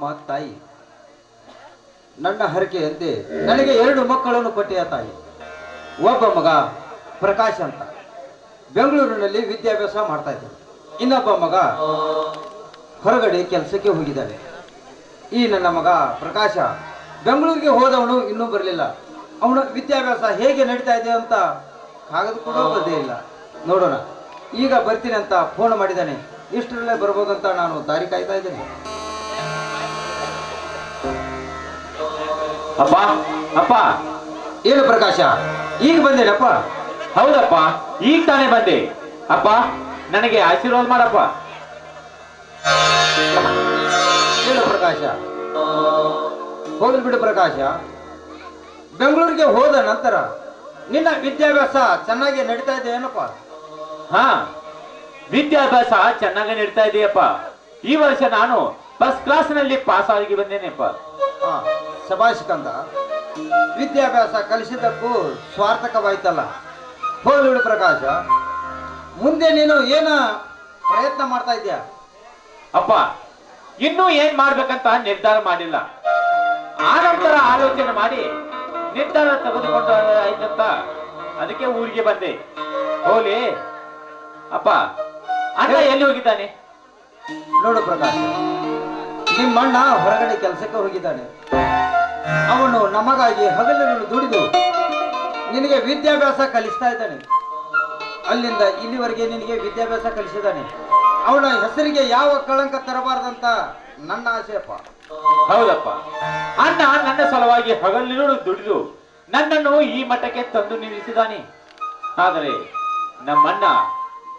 ನಮ್ಮ ತಾಯಿ, ನನ್ನ ಹರಕೆಯಂತೆ ನನಗೆ ಎರಡು ಮಕ್ಕಳನ್ನು ಕೊಟ್ಟೆಯ ತಾಯಿ? ಒಬ್ಬ ಮಗ ಪ್ರಕಾಶ್ ಅಂತ. ಬೆಂಗಳೂರಿನಲ್ಲಿ ವಿದ್ಯಾಭ್ಯಾಸ ಮಾಡ್ತಾ ಇದ್ದಾನೆ. ಇನ್ನೊಬ್ಬ ಮಗ ಹೊರಗಡೆ ಕೆಲಸಕ್ಕೆ ಹೋಗಿದ್ದಾನೆ. ಈ ನನ್ನ ಮಗ ಪ್ರಕಾಶ, ಬೆಂಗಳೂರಿಗೆ ಹೋದವನು ಇನ್ನೂ ಬರಲಿಲ್ಲ. ಅವನ ವಿದ್ಯಾಭ್ಯಾಸ ಹೇಗೆ ನಡೀತಾ ಇದೆ ಅಂತ ಕಾಗದ ಕೂಡ ಬಂದೇ ಇಲ್ಲ. ನೋಡೋಣ. ಈಗ ಬರ್ತೀನಿ ಅಂತ ಫೋನ್ ಮಾಡಿದ್ದಾನೆ. ಇಷ್ಟರಲ್ಲೇ ಬರ್ಬೋದಂತ ನಾನು ದಾರಿ ಕಾಯ್ತಾ ಇದ್ದೇನೆ. ಅಪ್ಪ ಅಪ್ಪ, ಏನು ಪ್ರಕಾಶ? ಈಗ ಬಂದೇನಪ್ಪ ಹೌದಪ್ಪ, ಈಗ ತಾನೇ ಬಂದೆ. ಅಪ್ಪ, ನನಗೆ ಆಶೀರ್ವಾದ ಮಾಡಪ್ಪ. ಏನು ಪ್ರಕಾಶ. ಹೋಗ್ಲಿ ಬಿಡು ಪ್ರಕಾಶ. ಬೆಂಗಳೂರಿಗೆ ಹೋದ ನಂತರ ನಿನ್ನ ವಿದ್ಯಾಭ್ಯಾಸ ಚೆನ್ನಾಗಿ ನಡೀತಾ ಇದೆ ಏನಪ್ಪ? ಹಾ, ವಿದ್ಯಾಭ್ಯಾಸ ಚೆನ್ನಾಗಿ ನಡೀತಾ ಇದೆಯಪ್ಪ. ಈ ವರ್ಷ ನಾನು ಫಸ್ಟ್ ಕ್ಲಾಸ್ನಲ್ಲಿ ಪಾಸ್ ಆಗಿ ಬಂದೇನೆಪ್ಪ ಹಾ ಶಬಾಷ್ ಕಂದ ವಿದ್ಯಾಭ್ಯಾಸ ಕಲಿಸಿದ್ದಕ್ಕೂ ಸ್ವಾರ್ಥಕವಾಯ್ತಲ್ಲ. ಹೋಲಿಡು ಪ್ರಕಾಶ. ಮುಂದೆ ನೀನು ಏನ ಪ್ರಯತ್ನ ಮಾಡ್ತಾ ಇದ್ದೀಯ? ಅಪ್ಪ ಇನ್ನೂ ಏನ್ ಮಾಡ್ಬೇಕಂತ ನಿರ್ಧಾರ ಮಾಡಿಲ್ಲ. ಆನಂತರ ನಂತರ ಆಲೋಚನೆ ಮಾಡಿ ನಿರ್ಧಾರ ತೆಗೆದುಕೊಂಡು ಆಯ್ತಂತ ಅದಕ್ಕೆ ಊರಿಗೆ ಬಂದೆ. ಹೋಲಿ ಅಪ್ಪ ಅಣ್ಣ ಎಲ್ಲಿ ಹೋಗಿದ್ದಾನೆ? ನೋಡು ಪ್ರಕಾಶ. ನಿಮ್ಮಣ್ಣ ಹೊರಗಡೆ ಕೆಲಸಕ್ಕೆ ಹೋಗಿದ್ದಾನೆ. ಅವನು ನಮಗಾಗಿ ಹಗಲಿನಲ್ಲಿ ದುಡಿದು ನಿನಗೆ ವಿದ್ಯಾಭ್ಯಾಸ ಕಲಿಸ್ತಾ ಇದ್ದಾನೆ. ಅಲ್ಲಿಂದ ಇಲ್ಲಿವರೆಗೆ ನಿನಗೆ ವಿದ್ಯಾಭ್ಯಾಸ ಕಲಿಸಿದ್ದಾನೆ. ಅವನ ಹೆಸರಿಗೆ ಯಾವ ಕಳಂಕ ತರಬಾರ್ದಂತ ನನ್ನ ಆಸೆಯಪ್ಪ ಹೌದಪ್ಪ. ಅಣ್ಣ ನನ್ನ ಸಲುವಾಗಿ ಹಗಲಿರುಳು ದುಡಿದು ನನ್ನನ್ನು ಈ ಮಠಕ್ಕೆ ತಂದು ನಿಲ್ಲಿಸಿದಾನೆ ಆದರೆ ನಮ್ಮಣ್ಣ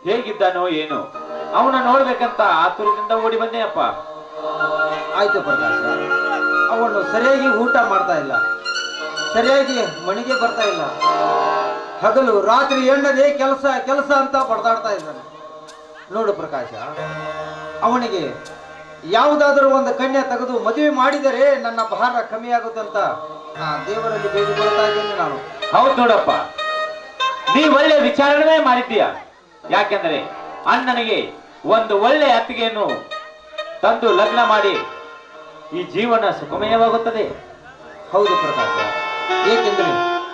ಹೇಗಿದ್ದಾನೋ ಏನೋ, ಅವನ ನೋಡ್ಬೇಕಂತ ಆತುರದಿಂದ ಓಡಿ ಬಂದೆಯಪ್ಪ ಆಯ್ತು ಪ್ರಕಾಶ ಅವನು ಸರಿಯಾಗಿ ಊಟ ಮಾಡ್ತಾ ಇಲ್ಲ. ಸರಿಯಾಗಿ ಮನೆಗೆ ಬರ್ತಾ ಇಲ್ಲ. ಹಗಲು ರಾತ್ರಿ ಎಣ್ಣದೇ ಕೆಲಸ ಕೆಲಸ ಅಂತ ಬಡದಾಡ್ತಾ ಇದ್ದಾನೆ. ನೋಡು ಪ್ರಕಾಶ, ಅವನಿಗೆ ಯಾವುದಾದರೂ ಒಂದು ಕನ್ಯೆ ತೆಗೆದು ಮದುವೆ ಮಾಡಿದರೆ ನನ್ನ ಭಾರ ಕಮ್ಮಿ ಆಗುತ್ತಂತ ಆ ದೇವರಲ್ಲಿ ಬೇಡಿಕೊಳ್ತಾ ನಾನು. ಹೌದು ನೋಡಪ್ಪ. ನೀ ಒಳ್ಳೆ ವಿಚಾರಣೆ ಮಾಡಿದ್ದೀಯ. ಯಾಕೆಂದರೆ ಅಣ್ಣನಿಗೆ ಒಂದು ಒಳ್ಳೆ ಅತ್ತಿಗೆಯನ್ನು ತಂದು ಲಗ್ನ ಮಾಡಿ ಈ ಜೀವನ ಸುಖಮಯವಾಗುತ್ತದೆ ಹೌದು ಪ್ರಕಾಶ. ಏಕೆಂದರೆ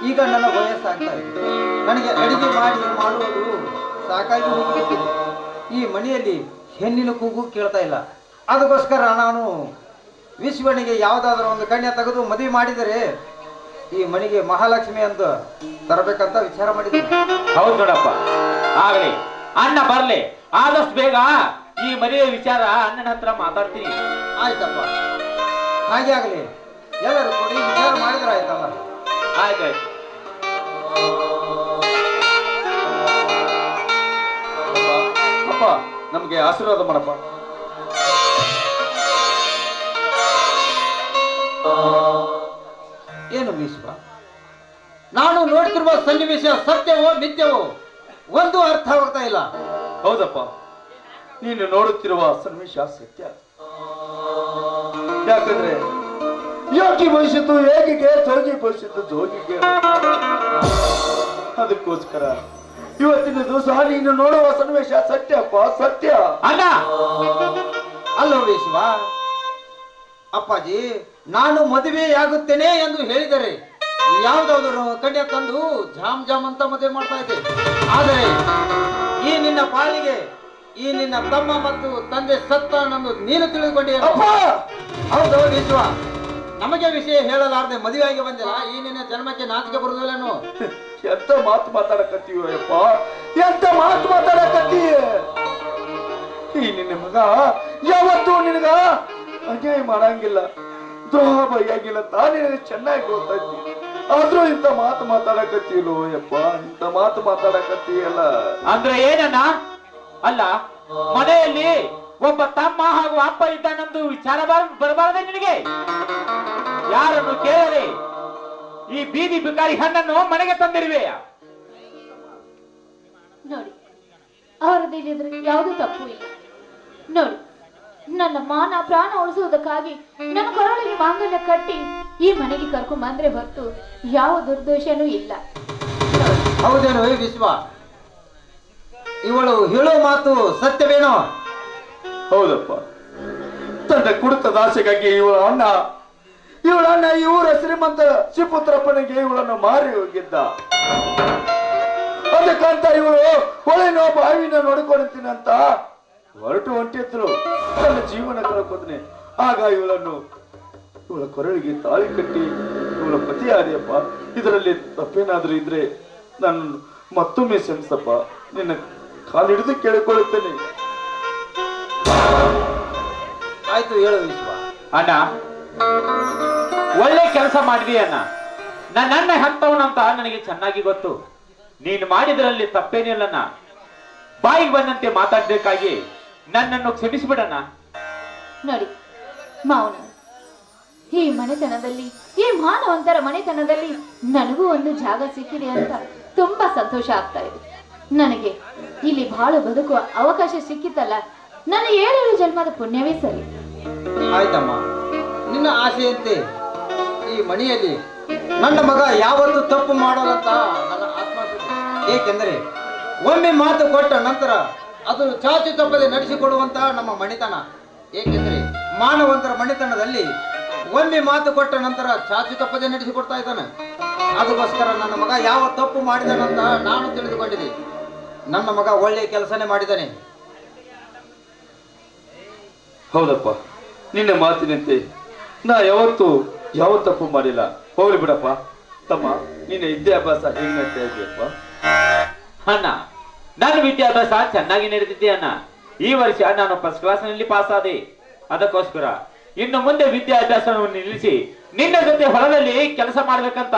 ಈಗ ನನ್ನ ವಯಸ್ಸಾಗ್ತಾ ಇದೆ. ನನಗೆ ಅಡಿಗೆ ಮಾಡಿ ಮಾಡುವುದು ಸಾಕಾಗಿ ಹೋಗಿಬಿಟ್ಟಿದೆ. ಈ ಮನೆಯಲ್ಲಿ ಹೆಣ್ಣಿನ ಕೂಗು ಕೇಳ್ತಾ ಇಲ್ಲ. ಅದಕ್ಕೋಸ್ಕರ ನಾನು ವಿಶ್ವನಿಗೆ ಯಾವುದಾದ್ರೂ ಒಂದು ಕನ್ಯೆ ತೆಗೆದು ಮದುವೆ ಮಾಡಿದರೆ ಈ ಮನೆಗೆ ಮಹಾಲಕ್ಷ್ಮಿ ಅಂತ ತರಬೇಕಂತ ವಿಚಾರ ಮಾಡಿದ್ದೀನಿ. ಹೌದು ನೋಡಪ್ಪ. ಆಗಲಿ, ಅಣ್ಣ ಬರಲಿ. ಆದಷ್ಟು ಬೇಗ ಈ ಮದುವೆ ವಿಚಾರ ಅಣ್ಣನ ಹತ್ರ ಮಾತಾಡ್ತೀನಿ. ಆಯ್ತಪ್ಪ. ಹಾಗೆ ಆಗಲಿ. ಎಲ್ಲರೂ ಕೊಡಿ ವಿಚಾರ ಮಾಡಿದ್ರೆ ಆಯ್ತಲ್ಲ? ಆಯ್ತಾಯ್ತು. ಅಪ್ಪ ನಮಗೆ ಆಶೀರ್ವಾದ ಮಾಡಪ್ಪ. ಏನು ವಿಶ್ವ ನಾನು ನೋಡ್ತಿರುವ ಸನ್ನಿವೇಶ ಸತ್ಯವೋ ನಿತ್ಯವೋ ಒಂದು ಅರ್ಥವಾಗ್ತಾ ಇಲ್ಲ. ಹೌದಪ್ಪ. ನೀನು ನೋಡುತ್ತಿರುವ ಸನ್ನಿವೇಶ ಸತ್ಯ ಯಾಕಂದ್ರೆ ಯೋಗಿ ಭವಿಷ್ಯತ್ತು ಹೇಗಿಗೆ ಜೋಗಿ ಭವಿಷ್ಯತ್ತು ಜೋಗಿಗೆ. ಅದಕ್ಕೋಸ್ಕರ ಇವತ್ತಿನ ದಿವಸ ನೀನು ನೋಡುವ ಸನ್ನಿವೇಶ ಸತ್ಯಪ್ಪ ಸತ್ಯ. ಅಣ್ಣ! ಅಲ್ಲೋ ವಿಶ್ವ ಅಪ್ಪಾಜಿ ನಾನು ಮದುವೆಯಾಗುತ್ತೇನೆ ಎಂದು ಹೇಳಿದರೆ ಯಾವ್ದಾದ್ರು ಕಡೆ ತಂದು ಜಾಮ್ ಜಾಮ್ ಅಂತ ಮದುವೆ ಮಾಡ್ತಾ ಇದ್ದೆ. ಆದರೆ ಈ ನಿನ್ನ ಪಾಲಿಗೆ ಈ ನಿನ್ನ ತಮ್ಮ ಮತ್ತು ತಂದೆ ಸತ್ತ ನಂದು ನೀನು ತಿಳಿದುಕೊಂಡೆ ಅಪ್ಪ! ಹೌದು ನಮಗೆ ವಿಷಯ ಹೇಳಲಾರದೆ ಮದುವೆಯಾಗಿ ಬಂದಿಲ್ಲ. ಈ ನಿನ್ನ ಜನ್ಮಕ್ಕೆ ನಾಚಿಕೆ ಬರುದಿಲ್ಲನು ಎಂತ ಮಾತು ಮಾತಾಡಕತ್ತೀವ ಯಪ್ಪ? ಎಂತ ಮಾತು ಮಾತಾಡಕತ್ತಿ ಈ ನಿನ್ನ ಮಗ ಯಾವತ್ತೂ ನಿನಗ ಅನ್ಯಾಯ ಮಾಡಂಗಿಲ್ಲ. ದ್ರೋಹ ಬಯ್ಯಾಗಿಲ್ಲ ಅಂತ ನಿನಗೆ ಚೆನ್ನಾಗಿ ಗೊತ್ತೈತಿ. ಆದ್ರೂ ಇಂಥ ಮಾತು ಮಾತಾಡಕತ್ತೀಲೋ ಯಪ್ಪ? ಇಂಥ ಮಾತು ಮಾತಾಡಕತ್ತೀಯಲ್ಲ? ಅಂದ್ರೆ ಏನಣ್ಣ? ಅಲ್ಲ ಮನೆಯಲ್ಲಿ ಒಬ್ಬ ತಮ್ಮ ಹಾಗೂ ಅಪ್ಪ ಇದ್ದಾನೆಂದು ವಿಚಾರ ಬರ- ಬರಬಾರದೆ ನಿನಗೆ? ಯಾರನ್ನು ಕೇಳದೆ ಈ ಬೀದಿ ಬಿಕಾರಿ ಹಣ್ಣನ್ನು ಮನೆಗೆ ತಂದಿರುವೆಯ? ನೋಡಿ ಅವರದ್ದು ಇಲ್ಲದ್ರೆ ಯಾವುದೂ ತಪ್ಪು ಇಲ್ಲ. ನೋಡಿ ನನ್ನ ಮಾನ ಪ್ರಾಣ ಉಳಿಸುವುದಕ್ಕಾಗಿ ನನ್ನ ಕೊರಳಿಗೆ ಮಾಂಗಲ್ಯ ಕಟ್ಟಿ ಈ ಮನೆಗೆ ಕರ್ಕೊಂಡ್ ಬಂದ್ರೆ ಹೊರತು ಯಾವ ದುರ್ದೋಷನೂ ಇಲ್ಲ. ಹೌದೇನು ವಿಶ್ವ? ಇವಳು ಹೇಳೋ ಮಾತು ಸತ್ಯವೇನೋ? ಹೌದಪ್ಪ. ತನ್ನ ಕುಡಿತದ ದಾಸೆಗಾಗಿ ಇವಳ ಅಣ್ಣ ಇವಳ ಅಣ್ಣ ಊರ ಶ್ರೀಮಂತ ಶಿಪುತ್ರಪ್ಪನಿಗೆ ಇವಳನ್ನು ಮಾರಿ ಹೋಗಿದ್ದ. ಅದಕ್ಕಂತ ಇವಳು ಹೊಳೆನೋ ಬಾವಿನ ನೋಡ್ಕೊಳ್ತೀನಿ ಹೊರಟು ಹೊಂಟಿದ್ರು ತನ್ನ ಜೀವನ ಕಳ್ಕೊತೀನಿ ಆಗ ಇವಳನ್ನು ಇವಳ ಕೊರಳಿಗೆ ತಾಳಿ ಕಟ್ಟಿ ಇವಳ ಪತಿ ಆದಿಯಪ್ಪ ಇದರಲ್ಲಿ ತಪ್ಪೇನಾದ್ರೂ ಇದ್ರೆ ನಾನು ಮತ್ತೊಮ್ಮೆ ಕ್ಷಮಿಸಪ್ಪ. ನಿನ್ನ ಕಾಲಿಡಿದು ಕೇಳಿಕೊಳ್ಳುತ್ತೇನೆ ಆಯ್ತು ಹೇಳು ವಿಶ್ವ ಅಣ್ಣ ಒಳ್ಳೆ ಕೆಲಸ ಮಾಡಿದಿ ಅಣ್ಣ. ನನ್ನ ಹಂತವನಂತ ನನಗೆ ಚೆನ್ನಾಗಿ ಗೊತ್ತು. ನೀನು ಮಾಡಿದ್ರಲ್ಲಿ ತಪ್ಪೇನಿಲ್ಲಣ್ಣ ಬಾಯಿಗೆ ಬಂದಂತೆ ಮಾತಾಡ್ಬೇಕಾಗಿ ನನ್ನನ್ನು ಕ್ಷಮಿಸಿಬಿಡಣ್ಣ. ನೋಡಿ ಮಾವನ ಈ ಮನೆತನದಲ್ಲಿ ಈ ಮಾನವಂತರ ಮನೆತನದಲ್ಲಿ ನನಗೂ ಒಂದು ಜಾಗ ಸಿಕ್ಕಿದೆ ಅಂತ ತುಂಬಾ ಸಂತೋಷ ಆಗ್ತಾ ಇದೆ. ನನಗೆ ಇಲ್ಲಿ ಬಹಳ ಬದುಕುವ ಅವಕಾಶ ಸಿಕ್ಕಿತಲ್ಲ, ನನ್ನ ಏಳು ಜನ್ಮದ ಪುಣ್ಯವೇ ಸರಿ. ಆಯ್ತಮ್ಮ, ನಿನ್ನ ಆಸೆಯಂತೆ ಈ ಮನೆಯಲ್ಲಿ ನನ್ನ ಮಗ ಯಾವತ್ತೂ ತಪ್ಪು ಮಾಡೋದಂತ ನನ್ನ ಆತ್ಮ ಏಕೆಂದರೆ ಒಮ್ಮೆ ಮಾತು ಕೊಟ್ಟ ನಂತರ ಅದು ಚಾಚು ತಪ್ಪದೆ ನಡೆಸಿಕೊಡುವಂತ ನಮ್ಮ ಮಣಿತನ. ಏಕೆಂದರೆ ಮಾನವಂತರ ಮಣಿತನದಲ್ಲಿ ಒಮ್ಮೆ ಮಾತು ಕೊಟ್ಟ ನಂತರ ಚಾಚು ತಪ್ಪದೆ ನಡೆಸಿಕೊಡ್ತಾ ಇದ್ದಾನೆ. ಅದಕ್ಕೋಸ್ಕರ ನನ್ನ ಮಗ ಯಾವ ತಪ್ಪು ಮಾಡಿದನಂತ ನಾನು ತಿಳಿದುಕೊಂಡಿದ್ದೆ ನನ್ನ ಮಗ ಒಳ್ಳೆಯ ಕೆಲಸನೇ ಮಾಡಿದ್ದಾನೆ ಹೌದಪ್ಪ ನಿನ್ನ ಮಾತಿನಂತೆ. ನಾ ಯಾವತ್ತು ಯಾವ ತಪ್ಪು ಮಾಡಿಲ್ಲ. ಹೋಗ್ಲಿ ಬಿಡಪ್ಪ. ತಮ್ಮ ನಿನ್ನ ವಿದ್ಯಾಭ್ಯಾಸ ಹೇಗೆ ನಡೀತಾ ಇದೆಯಪ್ಪ ಅಣ್ಣ ನನ್ನ ವಿದ್ಯಾಭ್ಯಾಸ ಚೆನ್ನಾಗಿ ನಡೆದಿದ್ದೆ ಅಣ್ಣ. ಈ ವರ್ಷ ನಾನು ಫಸ್ಟ್ ಕ್ಲಾಸ್ನಲ್ಲಿ ಪಾಸ್ ಆದೆ. ಅದಕ್ಕೋಸ್ಕರ ಇನ್ನು ಮುಂದೆ ವಿದ್ಯಾಭ್ಯಾಸವನ್ನು ನಿಲ್ಲಿಸಿ ನಿನ್ನ ಜೊತೆ ಹೊಲದಲ್ಲಿ ಕೆಲಸ ಮಾಡ್ಬೇಕಂತ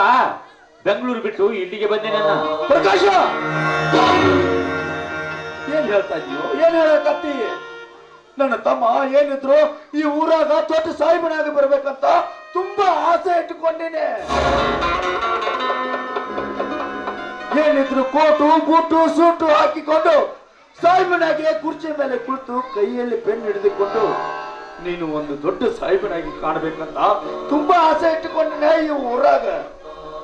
ಬೆಂಗಳೂರು ಬಿಟ್ಟು ಇಲ್ಲಿಗೆ ಬಂದೆ ನನ್ನ ಪ್ರಕಾಶ! ಏನ್ ಹೇಳ್ತಾ ಇದೀಯೋ? ಏನ್ ಹೇಳಕತ್ತಿ ನನ್ನ ತಮ್ಮ ಏನಿದ್ರು ಈ ಊರಾಗ ದೊಡ್ಡ ಸಾಯಿಬನಾಗಿ ಬರ್ಬೇಕಂತ ತುಂಬಾ ಆಸೆ ಇಟ್ಟುಕೊಂಡಿನಿ. ಏನಿದ್ರು ಕೋಟು, ಬೂಟು, ಸೂಟು ಹಾಕಿಕೊಂಡು ಸಾಯಿಬನಾಗಿ ಕುರ್ಚಿ ಮೇಲೆ ಕುಳಿತು ಕೈಯಲ್ಲಿ ಪೆನ್ ಹಿಡಿದುಕೊಂಡು, ನೀನು ಒಂದು ದೊಡ್ಡ ಸಾಹಿಬನಾಗಿ ಕಾಣ್ಬೇಕಂತ ತುಂಬಾ ಆಸೆ ಇಟ್ಟುಕೊಂಡಿನೇ ಈ ಊರಾಗ.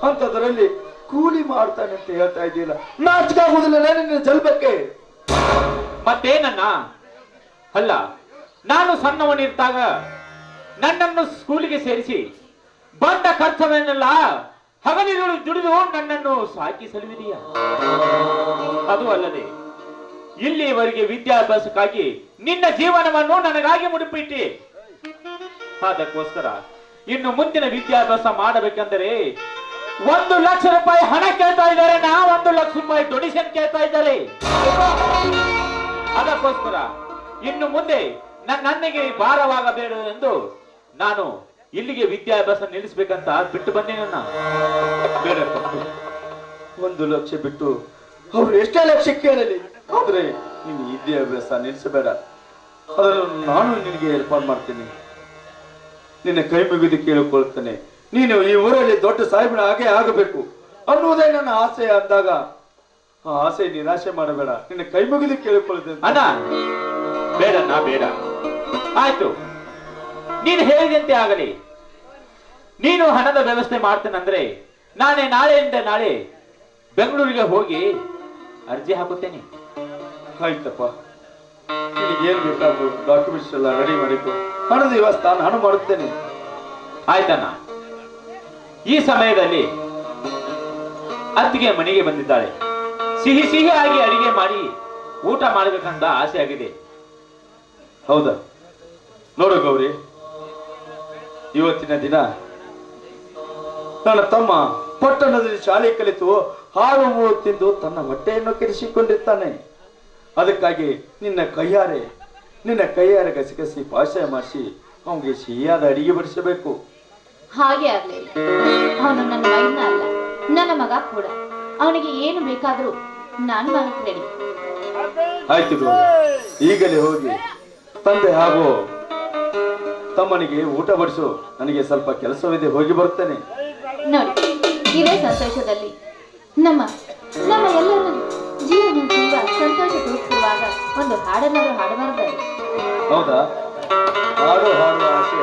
ಅಂತದ್ರಲ್ಲಿ ಕೂಲಿ ಮಾಡ್ತಾನೆ ಅಂತ ಹೇಳ್ತಾ ಇದೀಯಲ್ಲ ನಾನು ನಿನ್ನ ಜಲ್ಬಕ್ಕೆ. ಮತ್ತೇನನ್ನ? ಅಲ್ಲ, ನಾನು ಸಣ್ಣವನಿರ್ತಾಗ ನನ್ನನ್ನು ಸ್ಕೂಲಿಗೆ ಸೇರಿಸಿ ಬಂದ ಖರ್ಚವನ್ನೆಲ್ಲ ಹಗಲಿರುಳು ದುಡಿದು ನನ್ನನ್ನು ಸಾಕಿ ಸಲುವಿದೆಯಾ ಅದು ಅಲ್ಲದೆ ಇಲ್ಲಿಯವರೆಗೆ ವಿದ್ಯಾಭ್ಯಾಸಕ್ಕಾಗಿ ನಿನ್ನ ಜೀವನವನ್ನು ನನಗಾಗಿ ಮುಡಿಪಿಟ್ಟಿ. ಅದಕ್ಕೋಸ್ಕರ ಇನ್ನು ಮುಂದಿನ ವಿದ್ಯಾಭ್ಯಾಸ ಮಾಡಬೇಕೆಂದರೆ ಒಂದು ಲಕ್ಷ ರೂಪಾಯಿ ಹಣ ಕೇಳ್ತಾ ಇದ್ದಾರೆ ನಾ ಒಂದು ಲಕ್ಷ ರೂಪಾಯಿ ಡೊನೇಷನ್ ಕೇಳ್ತಾ ಇದ್ದಾರೆ. ಅದಕ್ಕೋಸ್ಕರ ಇನ್ನು ಮುಂದೆ ನನ್ನಿಗೆ ಭಾರವಾಗಬೇಡ ಎಂದು ನಾನು ಇಲ್ಲಿಗೆ ವಿದ್ಯಾಭ್ಯಾಸ ನಿಲ್ಲಿಸ್ಬೇಕಂತ ಬಿಟ್ಟು ಬನ್ನಿ ನನ್ನ. ಒಂದು ಲಕ್ಷ ಬಿಟ್ಟು ಅವ್ರು ಎಷ್ಟೇ ಲಕ್ಷ ಕೇಳಲಿ, ಆದ್ರೆ ನೀನು ವಿದ್ಯಾಭ್ಯಾಸ ನಿಲ್ಲಿಸಬೇಡ. ಅದನ್ನು ನಾನು ನಿನಗೆ ಏರ್ಪಾಡು ಮಾಡ್ತೀನಿ. ನಿನ್ನ ಕೈ ಮುಗಿದು ಕೇಳಿಕೊಳ್ಳುತ್ತೇನೆ ನೀನು ಈ ಊರಲ್ಲಿ ದೊಡ್ಡ ಸಾಹೇಬನ ಹಾಗೆ ಆಗಬೇಕು ಅನ್ನುವುದೇ ನನ್ನ ಆಸೆ ಅಂದಾಗ ಆ ಆಸೆ ನಿರಾಶೆ ಮಾಡಬೇಡ. ನಿನ್ನ ಕೈ ಮುಗಿದು ಕೇಳಿಕೊಳ್ಳುತ್ತೇನೆ ಅಣ್ಣ ಬೇಡಣ್ಣ ಬೇಡ. ಆಯ್ತು. ನೀನು ಹೇಳಿದಂತೆ ಆಗಲಿ. ನೀನು ಹಣದ ವ್ಯವಸ್ಥೆ ಮಾಡ್ತೇನಂದ್ರೆ ನಾನೇ ನಾಳೆಯಿಂದ ನಾಳೆ ಬೆಂಗಳೂರಿಗೆ ಹೋಗಿ ಅರ್ಜಿ ಹಾಕುತ್ತೇನೆ. ಆಯ್ತಪ್ಪ. ಏನು ಬೇಕಾದ್ರು ಡಾಕ್ಯುಮೆಂಟ್ಸ್ ಎಲ್ಲ ರೆಡಿ ಮಾಡಿಕೊ. ಹಣದ ವ್ಯವಸ್ಥೆ ನಾನು ಮಾಡುತ್ತೇನೆ. ಆಯ್ತಣ್ಣ. ಈ ಸಮಯದಲ್ಲಿ ಅತ್ತಿಗೆ ಮನೆಗೆ ಬಂದಿದ್ದಾಳೆ. ಸಿಹಿ ಸಿಹಿ ಆಗಿ ಅಡಿಗೆ ಮಾಡಿ ಊಟ ಮಾಡಬೇಕಂತ ಆಸೆ ಆಗಿದೆ. ಹೌದಾ? ನೋಡು ಗೌರಿ, ಇವತ್ತಿನ ದಿನ ನನ್ನ ತಮ್ಮ ಪಟ್ಟಣದಲ್ಲಿ ಶಾಲೆ ಕಲಿತು ಹಾಲು ಹೂವು ತಿಂದು ತನ್ನ ಹೊಟ್ಟೆಯನ್ನು ಕೆರೆಸಿಕೊಂಡಿರ್ತಾನೆ ಅದಕ್ಕಾಗಿ ನಿನ್ನ ಕೈಯಾರೆ ನಿನ್ನ ಕೈಯಾರೆ ಗಸಿಗಸಿ ಪಾಶ ಮಾಡಿಸಿ ಅವನಿಗೆ ಸಿಹಿಯಾದ ಅಡಿಗೆ ಬಡಿಸಬೇಕು ಹಾಗೆ ಆಗ್ಲಿಲ್ಲ ಅವನು ನನ್ನ ಮೈನ ಅಲ್ಲ ನನ್ನ ಮಗ ಕೂಡ. ಅವನಿಗೆ ಏನು ಬೇಕಾದ್ರೂ ನಾನು ಮಾಡಕ್ ರೆಡಿ ಆಯ್ತು ಈಗಲೇ ಹೋಗಿ ತಂದೆ ಹಾಗೂ ತಮ್ಮನಿಗೆ ಊಟ ಬಡಿಸು. ನನಗೆ ಸ್ವಲ್ಪ ಕೆಲಸವಿದೆ ಹೋಗಿ ಬರ್ತೇನೆ ನೋಡಿ ಇದೇ ಸಂತೋಷದಲ್ಲಿ ನಮ್ಮ ನಮ್ಮ ಎಲ್ಲರೂ ಜೀವನ ತುಂಬಾ ಸಂತೋಷ ತೋರಿಸುವಾಗ ಒಂದು ಹಾಡನ್ನಾದ್ರೂ ಹಾಡಬಾರ್ದು ಹೌದಾ? ಹಾಡು ಹಾಡುವ ಆಸೆ